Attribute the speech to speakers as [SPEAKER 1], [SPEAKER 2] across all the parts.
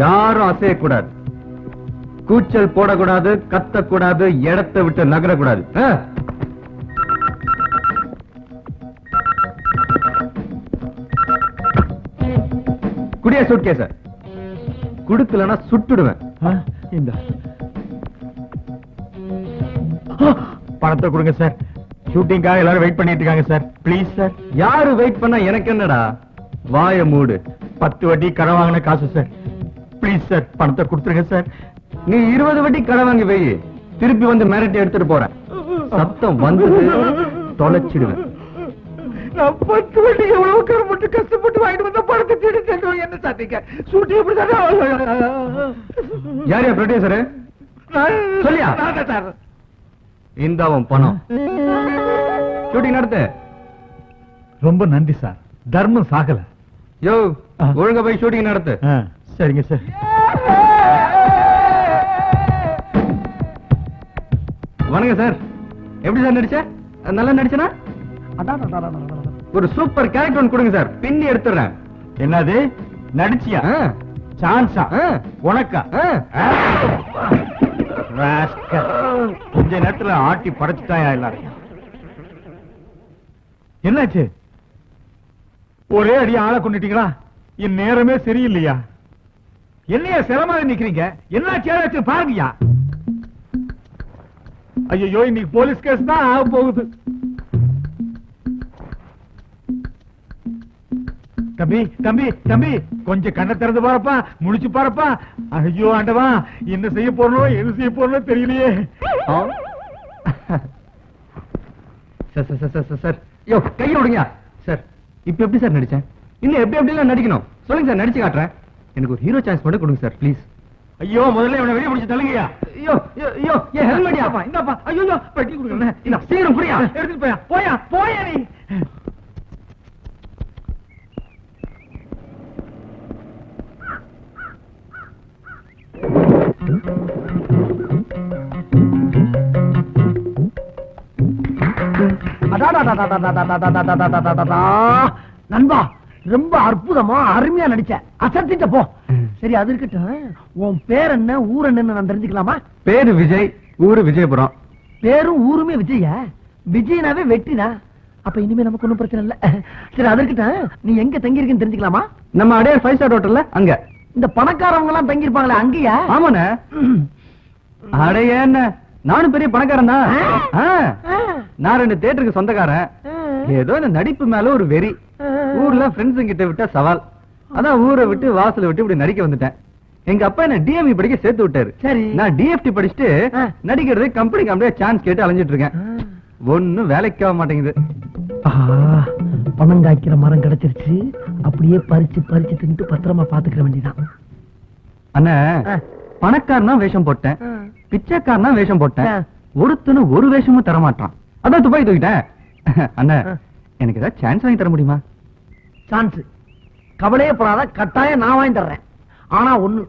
[SPEAKER 1] யாரும் அசையக்கூடாது கூச்சல் போடக்கூடாது கத்தக்கூடாது இடத்தை விட்டு நகரக்கூடாது? குடியா சூட்கேஸ. குடுக்கலன்னா சுட்டுடுவேன்.
[SPEAKER 2] இந்த. பணத்தை கொடுங்க சார். ஷூட்டிங்காக எல்லாரும் வெயிட் பண்ணிட்டு இருக்காங்க சார். ப்ளீஸ் சார்
[SPEAKER 1] யாரு வெயிட் பண்ணா எனக்கு என்னடா? வாய மூடு.
[SPEAKER 2] பத்து வட்டி கடன் வாங்கின காசு சார். ப்ளீஸ் சார் பணத்தை கொடுத்துருங்க சார்
[SPEAKER 1] நீ இருபது வட்டி கடை வாங்கி வை. திருப்பி வந்து மிரட்டி எடுத்துட்டு போறேன் சத்தம் வந்தது தொலைச்சிடுவேன்.
[SPEAKER 2] நான் பத்து வட்டி எவ்வளவு கருப்பட்டு கஷ்டப்பட்டு வாங்கிட்டு வந்த பணத்தை தேடி சென்றோம் என்ன சாத்திங்க ஷூட்டிங் எப்படி
[SPEAKER 1] யார் யா ப்ரொடியூசரு சொல்லியா?
[SPEAKER 2] சார்
[SPEAKER 1] இந்த அவன் பணம். ஷூட்டிங் நடத்து.
[SPEAKER 2] ரொம்ப நன்றி சார் தர்மம் சாகல.
[SPEAKER 1] யோ. ஒழுங்கா போய் ஷூட்டிங் நடத்து.
[SPEAKER 2] சரிங்க சார்.
[SPEAKER 1] வணக்கம் சார். எப்படி சார் நடிச்ச? நல்லா நடிச்சனா? ஒரு சூப்பர் கேரக்டர் ஒன்று கொடுங்க சார். பின்னி எடுத்துறேன்
[SPEAKER 2] என்னது? நடிச்சியா? சான்ஸா? உனக்கா. கொஞ்ச நேரத்துல ஆட்டி படைச்சுட்டாயா எல்லாரையும்? என்னாச்சு? ஒரே அடி ஆளை கொண்டுட்டீங்களா? என் நேரமே சரியில்லையா? என்னையா சிரமமாக நிக்கிறீங்க? என்ன ஏதாச்சும் பாருங்கயா ஐயோ இன்னைக்கு போலீஸ் கேஸ் தான் ஆக போகுது. தம்பி தம்பி தம்பி கொஞ்சம் கண்ணை திறந்து பாருப்பா முடிச்சு பாருப்பா. ஐயோ ஆண்டவா என்ன செய்ய போறோம் என்ன செய்ய போறோம் தெரியலையே.
[SPEAKER 1] Sir sir sir, sir sir. யோ கையை விடுங்க சார் இப்ப எப்படி சார் நடிச்சேன்? இன்னும் எப்படி எப்படிலாம் நடிக்கணும்? சொல்லுங்க சார் நடிச்சு காட்டுறேன். எனக்கு ஒரு ஹீரோ சான்ஸ் மட்டும் கொடுங்க சார் ப்ளீஸ்
[SPEAKER 2] ஐயோ முதல்ல இவனை வெளிய பிடிச்சு தள்ளுங்கயா
[SPEAKER 1] ஐயோ ஐயோ, என் ஹெல்மெட்யா
[SPEAKER 2] இந்தாப்பா, இந்தாப்பா ஐயோ ஐயோ, பெட்டி கொடுங்க
[SPEAKER 1] இந்த சீக்கிரம் புரியா
[SPEAKER 2] எடுத்துட்டு போயா போயா போயா நீ
[SPEAKER 3] நண்பா ரொம்ப அற்புதமா அருமையா நடிச்ச. அசத்திட்ட போ. சரி அது இருக்கட்டும். உன் பேர் என்ன ஊர் என்னன்னு நான் தெரிஞ்சுக்கலாமா?
[SPEAKER 1] பேரு விஜய் ஊரு விஜயபுரம்.
[SPEAKER 3] பேரும் ஊருமே விஜய விஜயனாவே வெட்டினா அப்ப இனிமே நமக்கு ஒண்ணும் பிரச்சனை இல்ல. சரி அது இருக்கட்டும். நீ எங்க தங்கி இருக்கேன்னு தெரிஞ்சுக்கலாமா?
[SPEAKER 1] நம்ம அடையார் ஃபைவ் ஸ்டார் ஹோட்டல்ல அங்க.
[SPEAKER 3] இந்த பணக்காரவங்க எல்லாம் தங்கி இருப்பாங்களே அங்கேயா?
[SPEAKER 1] ஆமாண்ணே. அடைய என்ன? நானும் பெரிய பணக்காரன் தான். நான் ரெண்டு தேட்டருக்கு சொந்தக்காரன். ஏதோ இந்த நடிப்பு மேல ஒரு வெறி. ஊர்ல ஃப்ரெண்ட்ஸ் கிட்ட விட்டா சவால். அதான் ஊரை விட்டு வாசலை விட்டு இப்படி நடிக்க வந்துட்டேன். எங்க அப்பா என்ன டிஎம்இ படிக்க சேர்த்து விட்டாரு.
[SPEAKER 3] சரி.
[SPEAKER 1] நான் டிஎஃப்டி படிச்சுட்டு. நடிக்கிறது கம்பெனி கம்பெனியா சான்ஸ் கேட்டு அலைஞ்சிட்டு இருக்கேன். ஒண்ணும் வேலைக்கு ஆக மாட்டேங்குது.
[SPEAKER 3] பணம் காய்க்கிற மரம் கிடைச்சிருச்சு. அப்படியே பறிச்சு பறிச்சு தின்ட்டு பத்திரமா பாத்துக்கிற வேண்டியதான்
[SPEAKER 1] அண்ணா. பணக்காரனா வேஷம் போட்டேன். பிச்சைக்காரனா வேஷம் போட்டேன்.
[SPEAKER 3] ஆ.
[SPEAKER 1] ஒருத்தனும் ஒரு வேஷமும் தர மாட்டான் அதான் துபாய் தூக்கிட்டேன். அண்ணா. எனக்கு ஏதாவது சான்ஸ் வாங்கி தர முடியுமா?
[SPEAKER 3] சான்ஸ் கவலையே கட்டாயம் நான் வாங்கி தர்றேன். ஆனா ஒண்ணு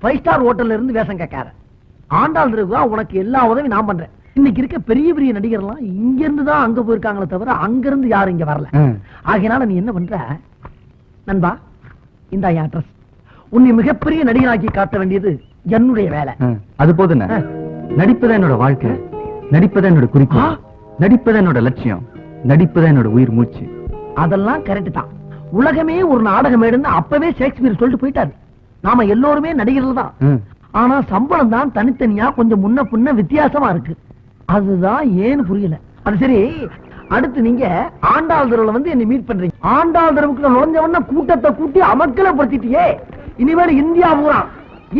[SPEAKER 3] ஃபைவ் ஸ்டார் ஹோட்டல்ல இருந்து வேஷம் கேட்காத. ஆண்டாள் திருவிழா உனக்கு எல்லா உதவியும் நான் பண்றேன். இன்னைக்கு இருக்க பெரிய பெரிய நடிகர்லாம் இங்க இருந்து தான் அங்க போயிருக்காங்களே தவிர அங்க இருந்து யாரும் இங்க வரல. ஆகையினால நீ என்ன பண்ற? நண்பா இந்த அட்ரஸ் உன்னை மிகப்பெரிய நடிகராக்கி காட்ட வேண்டியது என்னுடைய வேலை.
[SPEAKER 1] அது போதுண்ணே. நடிப்புதான் என்னோட வாழ்க்கை. நடிப்புதான் என்னோட குறிக்கோள். நடிப்புதான் என்னோட லட்சியம். நடிப்புதான் என்னோட உயிர் மூச்சு.
[SPEAKER 3] அதெல்லாம் கரெக்ட் தான். உலகமே ஒரு நாடகம் எடுன்னு அப்பவே ஷேக்ஸ்பியர் சொல்லிட்டு போயிட்டாரு. நாம எல்லோருமே நடிகர்கள் தான். ஆனா சம்பளம் தான் தனித்தனியா கொஞ்சம் முன்ன பின்ன வித்தியாசமா இருக்கு. அதுதான் ஏன்னு புரியல. அது சரி அடுத்து நீங்க ஆண்டாள் தெருவுல வந்து என்ன மீட் பண்றீங்க. ஆண்டாள் தெருவுக்குள்ள நுழைஞ்ச உடனே கூட்டத்தை கூட்டி அமக்கலப்படுத்திட்டியே. இனிமேல் இந்தியா பூரா.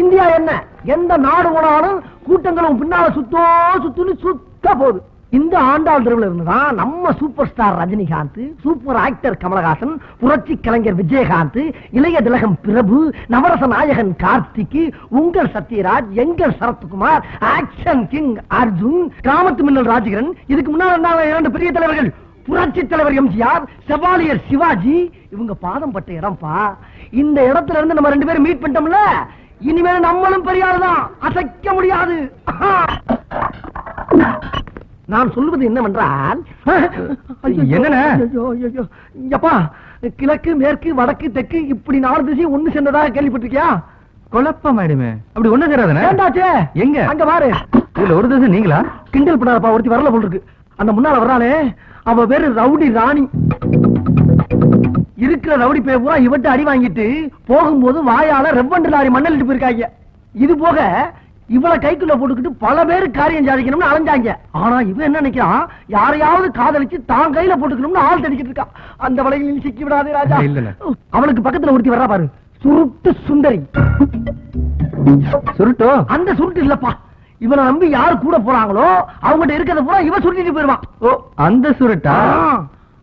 [SPEAKER 3] இந்தியா என்ன? எந்த நாடு போனாலும் கூட்டங்களும் பின்னால சுத்தோ சுத்துன்னு சுத்த போகுது. இந்த ஆண்டாள் தெருவில் இருந்துதான் நம்ம super star Rajinikanth super actor Kamal Haasan புரட்சி கலைஞர் விஜயகாந்த் இளைய திலகம் பிரபு நவரச நாயகன் கார்த்திக் உங்கள் சத்யராஜ் எங்கள் சரத்குமார் ஆக்ஷன் கிங் அர்ஜுன் கிராமத்து மின்னல் ராஜகிரன் இதுக்கு முன்னால் இரண்டு பெரிய தலைவர்கள். புரட்சி தலைவர் எம்ஜிஆர் செவாலியர் சிவாஜி. இவங்க பாதம் பட்ட இடம்பா. இந்த இடத்துல இருந்து நம்ம ரெண்டு பேரும் மீட் பண்ணிட்டோம்ல இனிமேல் நம்மளும் பெரிய தான். அசைக்க முடியாது. நான் சொல்லுவது என்னவென்றால் ஐயப்பா கிழக்கு மேற்கு வடக்கு தெற்கு இப்படி நாலு திசையும் ஒண்ணு சேர்ந்ததாக கேள்விப்பட்டிருக்கியா?
[SPEAKER 4] குழப்பமாயிடுமே அப்படி ஒண்ணு சேராதானே எங்க?
[SPEAKER 3] அங்க பாரு.
[SPEAKER 4] இதுல ஒரு தசை நீங்களா?
[SPEAKER 3] கிண்டல் பண்ணாதப்பா ஒருத்தி வரல போல் இருக்கு. அந்த முன்னால வர்றாளே. அவ பேரு ரவுடி ராணி. இருக்கிற ரவுடி பே பூரா இவட்ட அடி வாங்கிட்டு போகும்போது வாயால ரெவண்டு லாரி மண்ணலிட்டு போயிருக்காங்க இது போக இவள கைக்குள்ள போட்டுக்கிட்டு பல பேர் காரியம் சாதிக்கணும்னு அலைஞ்சாங்க. ஆனா இவன் என்ன நினைக்கிறான்? யாரையாவது காதலிச்சு தான் கையில போட்டுக்கணும்னு ஆள் தடிக்கிட்டு இருக்கான். அந்த வலையில் நீ சிக்கி விடாதே ராஜா.
[SPEAKER 4] இல்லண்ணே.
[SPEAKER 3] அவளுக்கு பக்கத்துல ஒருத்தி வர்றா பாரு. சுருட்டு சுந்தரி.
[SPEAKER 4] சுருட்டோ?
[SPEAKER 3] அந்த சுருட்டு இல்லப்பா. இவனை நம்பி யாரு கூட போறாங்களோ அவங்ககிட்ட இருக்கிறத பூரா இவன் சுருட்டிட்டு போயிருவான்
[SPEAKER 4] ஓ அந்த சுருட்டா?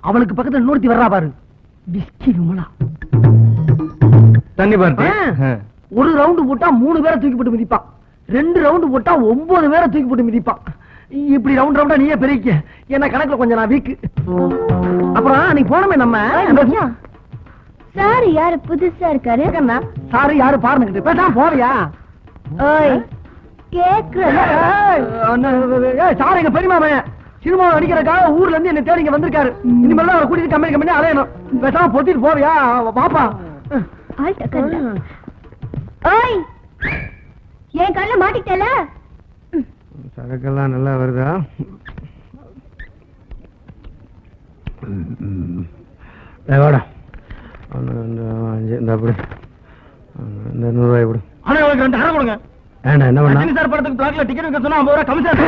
[SPEAKER 3] அவளுக்கு பக்கத்துல இன்னொருத்தி வர்றா பாரு. பிஸ்கி விமலா.
[SPEAKER 4] தண்ணி
[SPEAKER 3] ஆ. ஒரு ரவுண்டு போட்டா மூணு பேரை தூக்கி போட்டு மிதிப்பான். ரெண்டு ரவுண்டு போட்டா ஒன்பது பேரை தூக்கி போட்டு மிதிப்பான். இப்படி ரவுண்ட் ரவுண்டா நீயே பெருக்க என்ன கணக்குல கொஞ்சம் நான் வீக்கு அப்புறம் நீ போனமே நம்ம.
[SPEAKER 5] சார் யாரு? புதுசா இருக்காரு.
[SPEAKER 3] சாரி யாரு? பாருங்கிட்டு பேசாம போறியா சார் எங்க பெரியமாமன் சினிமா நடிக்கிறதுக்காக ஊர்ல இருந்து என்ன தேடி இங்க வந்திருக்காரு. இனிமேல் அவரை கூட்டிட்டு கம்பெனி கம்பெனி அலையணும். பேசாம பொத்திட்டு போவியா? பாப்பா.
[SPEAKER 5] ஓய். என் கண்ணுல மாட்டிக்கிட்டல?
[SPEAKER 4] சரக்கெல்லாம் நல்லா வருதா? வாடா. இந்த அப்படி. இந்த நூறுரூவா இப்படி
[SPEAKER 3] ஆனா உங்களுக்கு ரெண்டு அரை கொடுங்க.
[SPEAKER 4] வேண்டாம் என்ன பண்ணா?
[SPEAKER 3] சார் படத்துக்கு பிளாக்ல டிக்கெட் வைக்க சொன்னா ஐம்பது ரூபா கமிஷன்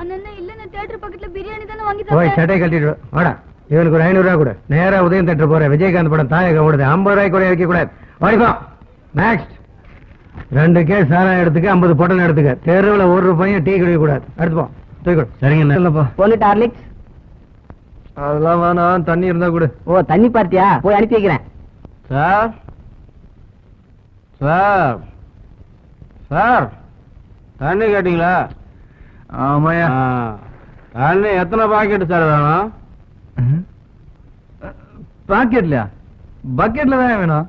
[SPEAKER 5] அண்ணா இல்ல நான் தியேட்டர் பக்கத்துல பிரியாணி தானே வாங்கி
[SPEAKER 4] போய் சட்டையை கட்டிட்டு வா. வாடா. இவனுக்கு ஒரு ஐநூறு ரூபா கூட. நேரா உதயம் தட்டு போற விஜயகாந்த் படம் தாயகம் ஓடுது. ஐம்பது ரூபாய்க்கு கூட வைக்க கூடாது வாடிப்போ. நெக்ஸ்ட் ரெண்டு கேஸ் சாராயம் எடுத்துக்க ஐம்பது பொட்டல் எடுத்துக்க. தெருவுல ஒரு ரூபாயும் டீ குடிக்க கூடாது எடுத்துப்போ தூக்கிடு சரிங்க இல்லப்பா
[SPEAKER 6] ஒன்னு டார்லிக்ஸ்
[SPEAKER 4] அதெல்லாம் வேணாம். தண்ணி இருந்தா கூட.
[SPEAKER 6] ஓ தண்ணி பார்த்தியா? போய் அனுப்பி வைக்கிறேன்.
[SPEAKER 4] சார். சார். சார். தண்ணி கேட்டீங்களா? ஆமாயா தண்ணி எத்தனை பாக்கெட் சார் வேணும்? பாக்கெட்லயா? பக்கெட்ல தான் வேணும்.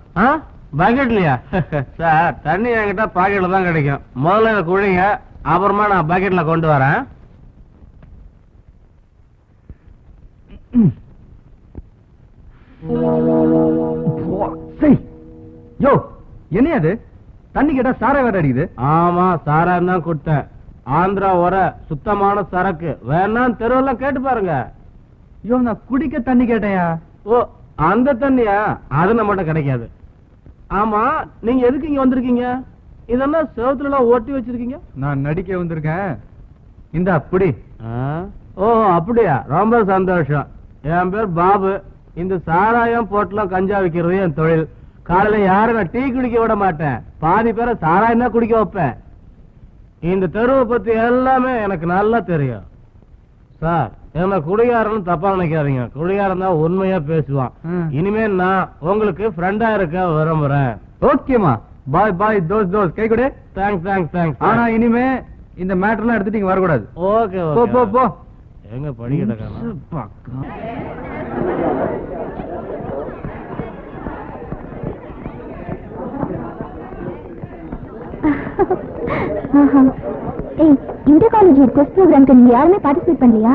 [SPEAKER 4] பக்கெட்லயா சார் தண்ணி என்கிட்ட பாக்கெட்ல தான் கிடைக்கும். முதல்ல இதை குழிங்க அப்புறமா நான் பக்கெட்ல கொண்டு வரேன். யோ என்ன அது தண்ணி கேட்டா சாரை வேற அடிக்குது. ஆமா சாராயம் தான் கொடுத்தேன். ஆந்திரா வர சுத்தமான சரக்கு. வேணா தெருவெல்லாம் கேட்டு பாருங்க. ஐயோ நான் குடிக்க தண்ணி கேட்டேயா ஓ அந்த தண்ணியா? அது நம்மகிட்ட கிடைக்காது. ஆமா நீங்க எதுக்கு இங்க வந்திருக்கீங்க? இதெல்லாம் செவத்துல எல்லாம் ஓட்டி வச்சிருக்கீங்க? நான் நடிக்க வந்திருக்கேன். இந்த அப்படி ஓ அப்படியா? ரொம்ப சந்தோஷம். என் பேர் பாபு. இந்த சாராயம் போட்டுலாம் கஞ்சா விக்கிறது என் தொழில். காலையில யாரும் நான் டீ குடிக்க விட மாட்டேன். பாதி பேரை சாராயம் தான் குடிக்க வைப்பேன். இந்த தெருவை பத்தி எல்லாமே எனக்கு நல்லா தெரியும். சார் என்ன குடிகாரன் தப்பா நினைக்காதீங்க. குடிகாரன் தான் உண்மையா பேசுவான். இனிமே நான் உங்களுக்கு ஃப்ரெண்டா இருக்க விரும்புறேன். ஓகேமா பாய் பாய் தோஸ் தோஸ் கை கொடு. தேங்க்ஸ் தேங்க்ஸ் தேங்க்ஸ் ஆனா இனிமே இந்த மேட்டர்லாம் எடுத்துட்டு இங்க வரக்கூடாது. ஓகே போ போ போ. எங்க படிக்கட்ட
[SPEAKER 5] ஏய் இன்டர் காலேஜ் குவெஸ்ட் ப்ரோக்ராம்க்கு நீங்க யாருமே பார்ட்டிசிபேட் பண்ணலையா?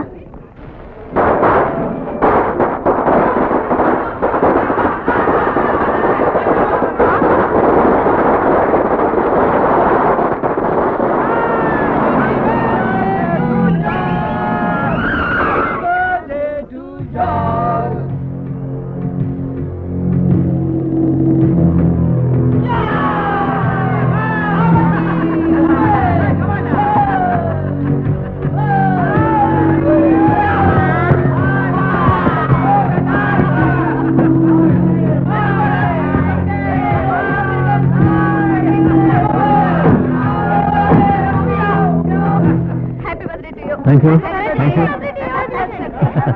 [SPEAKER 5] Birthday to you
[SPEAKER 4] Thank you.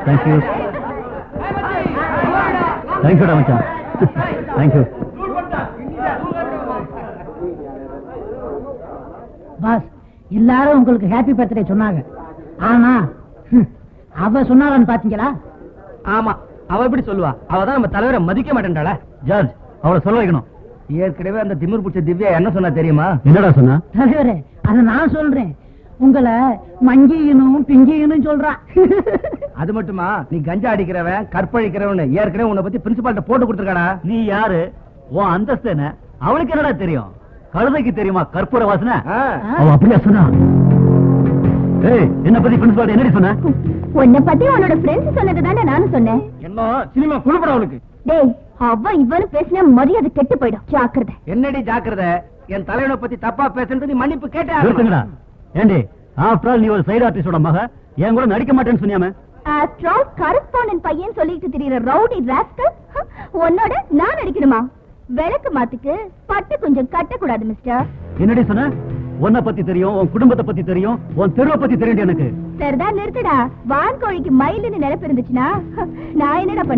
[SPEAKER 4] Thank you. Thank you தேங்க்யூடா மச்சான் தேங்க்யூ
[SPEAKER 6] பாஸ் எல்லாரும் உங்களுக்கு ஹாப்பி பர்த்டே சொன்னாங்க. ஆனா ஹம், அவ சொன்னாரான்னு பாத்தீங்களா?
[SPEAKER 3] ஆமா அவ எப்படி சொல்லுவா? அவ தான் நம்ம தலைவரை மதிக்க மாட்டேன்டாள
[SPEAKER 4] ஜார்ஜ் அவளை சொல்ல வைக்கணும்.
[SPEAKER 3] ஏற்கனவே அந்த திமிர் பிடிச்ச திவ்யா என்ன சொன்னா தெரியுமா?
[SPEAKER 4] என்னடா சொன்னா?
[SPEAKER 6] தலைவரே அத நான் சொல்றேன். உங்களை மங்கியனும் பிங்கியனும் சொல்றா.
[SPEAKER 3] அது மட்டுமா? நீ கஞ்சா அடிக்கிறவன் கற்பழிக்கிறவன் ஏற்கனவே உன்னை பத்தி பிரின்சிபால்ட்ட போட்டு கொடுத்துருக்காடா
[SPEAKER 4] நீ யாரு? உன் அந்தஸ்து என்ன அவளுக்கு என்னடா தெரியும்?
[SPEAKER 7] கழுதைக்கு தெரியுமா கற்பூர வாசனை?
[SPEAKER 8] அவ அப்படியா சொன்னா?
[SPEAKER 7] ஏய் என்ன பத்தி பிரின்சிபால் என்னடி சொன்ன?
[SPEAKER 9] உன்னை பத்தி உன்னோட ஃப்ரெண்ட்ஸ் சொன்னது தானே நானும் சொன்னேன்.
[SPEAKER 10] என்ன சினிமா குழுப்படம் அவளுக்கு.
[SPEAKER 9] டேய் அவ இவனு பேசினா மரியாதை கெட்டு போயிடும். ஜாக்கிரதை.
[SPEAKER 8] என்னடி ஜாக்கிரத? என் தலைவனை பத்தி தப்பா பேசுறது நீ மன்னிப்பு
[SPEAKER 7] நிறுத்துங்கடா. ஏண்டி ஆஃப்டர் ஆல் நீ ஒரு சைடு ஆர்டிஸ்டோட மக. என் கூட நடிக்க மாட்டேன்னு சொன்னியாமே?
[SPEAKER 9] ஆஃப்டர் ஆல் கரஸ்பாண்டன்ட் பையன் சொல்லிட்டு திரியற ரவுடி ராஸ்கல் உன்னோட நான் நடிக்கணுமா? விளக்கு மாத்துக்கு பட்டு கொஞ்சம் கட்டக்கூடாது மிஸ்டர்
[SPEAKER 7] என்னடி சொன்ன? உன்னை பத்தி தெரியும் உன் குடும்பத்தை பத்தி தெரியும் உன் தெருவை பத்தி தெரியும் எனக்கு.
[SPEAKER 9] சரிதான் நிறுத்துடா. வான்கோழிக்கு மயிலுன்னு நினைப்பு இருந்துச்சுன்னா நான் என்னடா பண்ண